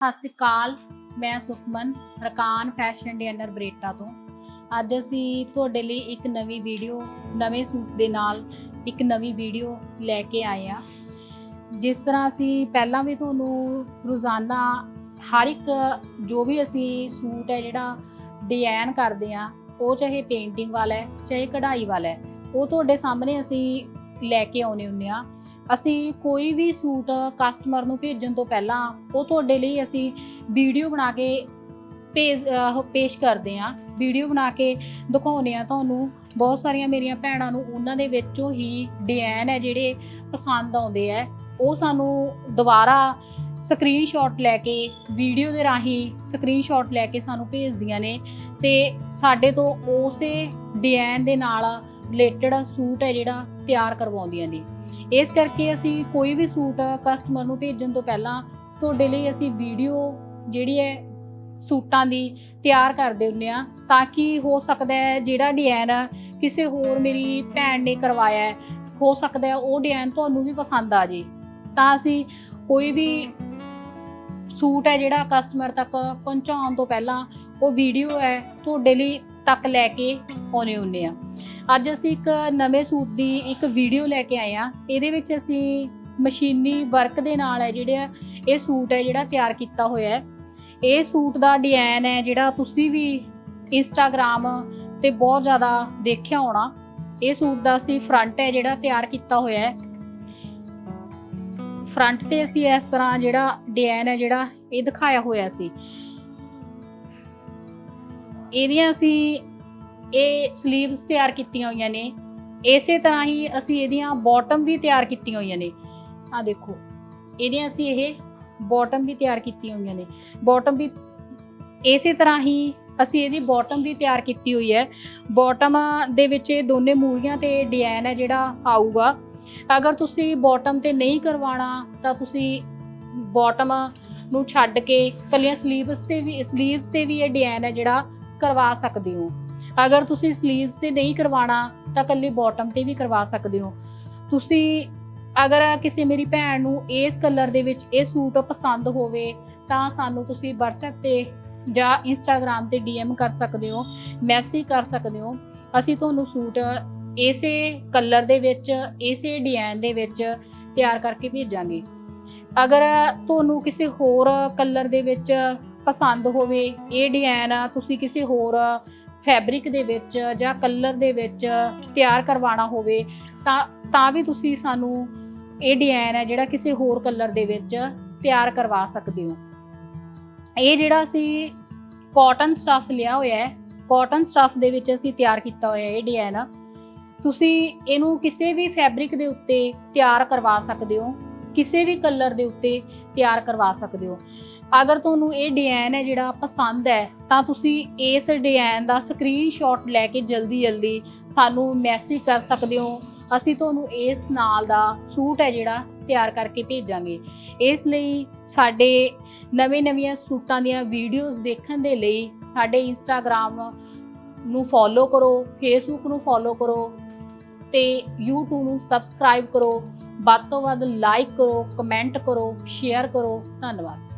ਸਤਿ ਸ਼੍ਰੀ ਅਕਾਲ, ਮੈਂ ਸੁਖਮਨ, ਰਕਾਨ ਫੈਸ਼ਨ ਡਿਜ਼ਾਈਨਰ ਬਰੇਟਾ ਤੋਂ। ਅੱਜ ਅਸੀਂ ਤੁਹਾਡੇ ਲਈ ਇੱਕ ਨਵੀਂ ਵੀਡੀਓ, ਨਵੇਂ ਸੂਟ ਦੇ ਨਾਲ ਇੱਕ ਨਵੀਂ ਵੀਡੀਓ ਲੈ ਕੇ ਆਏ ਆ ਜਿਸ ਤਰ੍ਹਾਂ ਅਸੀਂ ਪਹਿਲਾਂ ਵੀ ਤੁਹਾਨੂੰ ਰੋਜ਼ਾਨਾ ਹਰ ਇੱਕ ਜੋ ਵੀ ਅਸੀਂ ਸੂਟ ਹੈ ਜਿਹੜਾ ਡਿਜ਼ਾਈਨ ਕਰਦੇ ਆ ਉਹ ਚਾਹੇ ਪੇਂਟਿੰਗ ਵਾਲਾ ਹੈ, ਚਾਹੇ ਕਢਾਈ ਵਾਲਾ ਹੈ, ਉਹ ਤੁਹਾਡੇ ਸਾਹਮਣੇ ਅਸੀਂ ਲੈ ਕੇ ਆਉਨੇ ਹੁੰਨੇ ਆ ਅਸੀਂ ਕੋਈ ਵੀ ਸੂਟ ਕਸਟਮਰ ਨੂੰ ਭੇਜਣ ਤੋਂ ਪਹਿਲਾਂ ਉਹ ਤੁਹਾਡੇ ਲਈ ਅਸੀਂ ਵੀਡੀਓ ਬਣਾ ਕੇ ਭੇਜ ਪੇਸ਼ ਕਰਦੇ ਆ ਵੀਡੀਓ ਬਣਾ ਕੇ ਦਿਖਾਉਂਦੇ ਆ ਤੁਹਾਨੂੰ। ਬਹੁਤ ਸਾਰੀਆਂ ਮੇਰੀਆਂ ਭੈਣਾਂ ਨੂੰ ਉਹਨਾਂ ਦੇ ਵਿੱਚੋਂ ਹੀ ਡਿਜ਼ਾਈਨ ਹੈ ਜਿਹੜੇ ਪਸੰਦ ਆਉਂਦੇ ਆ ਉਹ ਸਾਨੂੰ ਦੁਬਾਰਾ ਸਕਰੀਨਸ਼ਾਟ ਲੈ ਕੇ, ਵੀਡੀਓ ਦੇ ਰਾਹੀਂ ਸਕਰੀਨਸ਼ਾਟ ਲੈ ਕੇ ਸਾਨੂੰ ਭੇਜਦੀਆਂ ਨੇ। ਤੇ ਸਾਡੇ ਤੋਂ ਉਸੇ ਡਿਜ਼ਾਈਨ ਦੇ ਨਾਲ ਰਿਲੇਟਡ ਸੂਟ ਹੈ ਜਿਹੜਾ ਤਿਆਰ ਕਰਵਾਉਂਦੀਆਂ ਨੇ। ਇਸ ਕਰਕੇ ਅਸੀਂ ਕੋਈ ਵੀ ਸੂਟ ਕਸਟਮਰ ਨੂੰ ਭੇਜਣ ਤੋਂ ਪਹਿਲਾਂ ਤੁਹਾਡੇ ਲਈ ਅਸੀਂ ਵੀਡੀਓ ਜਿਹੜੀ ਹੈ ਸੂਟਾਂ ਦੀ ਤਿਆਰ ਕਰਦੇ ਹੁੰਨੇ ਆ ਤਾਂ ਕਿ ਹੋ ਸਕਦਾ ਹੈ ਜਿਹੜਾ ਡਿਜ਼ਾਈਨ ਕਿਸੇ ਹੋਰ ਮੇਰੀ ਭੈਣ ਨੇ ਕਰਵਾਇਆ ਹੈ, ਹੋ ਸਕਦਾ ਹੈ ਉਹ ਡਿਜ਼ਾਈਨ ਤੁਹਾਨੂੰ ਵੀ ਪਸੰਦ ਆ ਜੇ ਤਾਂ ਅਸੀਂ ਕੋਈ ਵੀ ਸੂਟ ਹੈ ਜਿਹੜਾ ਕਸਟਮਰ ਤੱਕ ਪਹੁੰਚਾਉਣ ਤੋਂ ਪਹਿਲਾਂ ਉਹ ਵੀਡੀਓ ਹੈ ਤੁਹਾਡੇ ਲਈ ਤੱਕ ਲੈ ਕੇ ਆਉਨੇ ਹੁੰਨੇ ਆ ਅੱਜ ਅਸੀਂ ਇੱਕ ਨਵੇਂ ਸੂਟ ਦੀ ਇੱਕ ਵੀਡੀਓ ਲੈ ਕੇ ਆਏ ਆ ਇਹਦੇ ਵਿੱਚ ਅਸੀਂ ਮਸ਼ੀਨੀ ਵਰਕ ਦੇ ਨਾਲ ਹੈ ਜਿਹੜਾ ਇਹ ਸੂਟ ਹੈ ਜਿਹੜਾ ਤਿਆਰ ਕੀਤਾ ਹੋਇਆ ਹੈ। ਇਹ ਸੂਟ ਦਾ ਡਿਜ਼ਾਈਨ ਹੈ ਜਿਹੜਾ ਤੁਸੀਂ ਵੀ ਇੰਸਟਾਗ੍ਰam ਤੇ ਬਹੁਤ ਜ਼ਿਆਦਾ ਦੇਖਿਆ ਹੋਣਾ। ਇਹ ਸੂਟ ਦਾ ਅਸੀਂ ਫਰੰਟ ਹੈ ਜਿਹੜਾ ਤਿਆਰ ਕੀਤਾ ਹੋਇਆ ਹੈ। ਫਰੰਟ ਤੇ ਅਸੀਂ ਇਸ ਤਰ੍ਹਾਂ ਜਿਹੜਾ ਡਿਜ਼ਾਈਨ ਹੈ ਜਿਹੜਾ ਇਹ ਦਿਖਾਇਆ ਹੋਇਆ ਸੀ। ਇਹਦੀਆਂ ਅਸੀਂ ਇਹ ਸਲੀਵਸ ਤਿਆਰ ਕੀਤੀਆਂ ਹੋਈਆਂ ਨੇ। ਇਸੇ ਤਰ੍ਹਾਂ ਹੀ ਅਸੀਂ ਇਹਦੀਆਂ ਬਾਟਮ ਵੀ ਤਿਆਰ ਕੀਤੀਆਂ ਹੋਈਆਂ ਨੇ। ਆ ਦੇਖੋ, ਇਹਦੀਆਂ ਅਸੀਂ ਇਹ ਬਾਟਮ ਵੀ ਤਿਆਰ ਕੀਤੀਆਂ ਹੋਈਆਂ ਨੇ। ਬਾਟਮ ਵੀ ਇਸੇ ਤਰ੍ਹਾਂ ਹੀ ਅਸੀਂ ਇਹਦੀ ਬਾਟਮ ਵੀ ਤਿਆਰ ਕੀਤੀ ਹੋਈ ਹੈ। ਬਾਟਮ ਦੇ ਵਿੱਚ ਇਹ ਦੋਨੇ ਮੂਰੀਆਂ ਤੇ ਡਿਜ਼ਾਈਨ ਹੈ ਜਿਹੜਾ ਆਊਗਾ। ਅਗਰ ਤੁਸੀਂ ਬਾਟਮ ਤੇ ਨਹੀਂ ਕਰਵਾਣਾ ਤਾਂ ਤੁਸੀਂ ਬਾਟਮ ਨੂੰ ਛੱਡ ਕੇ ਕੱਲੀਆਂ ਸਲੀਵਸ ਤੇ ਵੀ ਸਲੀਵਸ ਤੇ ਵੀ ਇਹ ਡਿਜ਼ਾਈਨ ਹੈ ਜਿਹੜਾ ਕਰਵਾ ਸਕਦੇ ਹੋ। ਅਗਰ ਤੁਸੀਂ 슬ੀਵਸ ਤੇ ਨਹੀਂ ਕਰਵਾਉਣਾ, ਤਾਂ ਕੱਲੀ ਬਾਟਮ ਤੇ ਵੀ ਕਰਵਾ ਸਕਦੇ ਹੋ। ਤੁਸੀਂ ਅਗਰ ਕਿਸੇ ਮੇਰੀ ਭੈਣ ਨੂੰ ਇਸ ਕਲਰ ਦੇ ਵਿੱਚ ਇਹ ਸੂਟ ਪਸੰਦ ਹੋਵੇ, ਤਾਂ ਸਾਨੂੰ ਤੁਸੀਂ WhatsApp ਤੇ ਜਾਂ Instagram ਤੇ DM ਕਰ ਸਕਦੇ ਹੋ ਮੈਸੇਜ ਕਰ ਸਕਦੇ ਹੋ। ਅਸੀਂ ਤੁਹਾਨੂੰ ਸੂਟ ਇਸੇ ਕਲਰ ਦੇ ਵਿੱਚ, ਇਸੇ ਡਿਜ਼ਾਈਨ ਦੇ ਵਿੱਚ ਤਿਆਰ ਕਰਕੇ ਭੇਜਾਂਗੇ। ਅਗਰ ਤੁਹਾਨੂੰ ਕਿਸੇ ਹੋਰ ਕਲਰ ਦੇ ਵਿੱਚ ਪਸੰਦ ਹੋਵੇ, ਇਹ ਡਿਜ਼ਾਈਨ ਤੁਸੀਂ ਕਿਸੇ ਹੋਰ ਫੈਬਰਿਕ ਦੇ ਵਿੱਚ ਜਾਂ ਕਲਰ ਦੇ ਵਿੱਚ ਤਿਆਰ ਕਰਵਾਉਣਾ ਹੋਵੇ, ਤਾਂ ਤਾਂ ਵੀ ਤੁਸੀਂ ਸਾਨੂੰ ਇਹ ਡਿਜ਼ਾਈਨ ਹੈ ਜਿਹੜਾ ਕਿਸੇ ਹੋਰ ਕਲਰ ਦੇ ਵਿੱਚ ਤਿਆਰ ਕਰਵਾ ਸਕਦੇ ਹੋ। ਇਹ ਜਿਹੜਾ ਅਸੀਂ ਕਾਟਨ ਸਟਫ ਲਿਆ ਹੋਇਆ ਹੈ ਕਾਟਨ ਸਟਫ ਦੇ ਵਿੱਚ ਅਸੀਂ ਤਿਆਰ ਕੀਤਾ ਹੋਇਆ ਇਹ ਡਿਜ਼ਾਈਨ ਤੁਸੀਂ ਇਹਨੂੰ ਕਿਸੇ ਵੀ ਫੈਬਰਿਕ ਦੇ ਉੱਤੇ ਤਿਆਰ ਕਰਵਾ ਸਕਦੇ ਹੋ। ਕਿਸੇ ਵੀ ਕਲਰ ਦੇ ਉੱਤੇ ਤਿਆਰ ਕਰਵਾ ਸਕਦੇ ਹੋ। ਅਗਰ ਤੁਹਾਨੂੰ ਇਹ ਡਿਜ਼ਾਈਨ ਹੈ ਜਿਹੜਾ ਪਸੰਦ ਹੈ, ਤਾਂ ਤੁਸੀਂ ਇਸ ਡਿਜ਼ਾਈਨ ਦਾ ਸਕਰੀਨਸ਼ਾਟ ਲੈ ਕੇ ਜਲਦੀ ਜਲਦੀ ਸਾਨੂੰ ਮੈਸੇਜ ਕਰ ਸਕਦੇ ਹੋ। ਅਸੀਂ ਤੁਹਾਨੂੰ ਇਸ ਨਾਲ ਦਾ ਸੂਟ ਹੈ ਜਿਹੜਾ ਤਿਆਰ ਕਰਕੇ ਭੇਜਾਂਗੇ। ਇਸ ਲਈ ਸਾਡੇ ਨਵੇਂ-ਨਵੀਆਂ ਸੂਟਾਂ ਦੀਆਂ ਵੀਡੀਓਜ਼ ਦੇਖਣ ਦੇ ਲਈ ਸਾਡੇ ਇੰਸਟਾਗ੍ਰam ਨੂੰ ਫੋਲੋ ਕਰੋ ਫੇਸਬੁੱਕ ਨੂੰ ਫੋਲੋ ਕਰੋ ਤੇ YouTube ਨੂੰ ਸਬਸਕ੍ਰਾਈਬ ਕਰੋ। ਵੱਧ ਤੋਂ ਵੱਧ ਲਾਈਕ ਕਰੋ ਕਮੈਂਟ ਕਰੋ ਸ਼ੇਅਰ ਕਰੋ ਧੰਨਵਾਦ।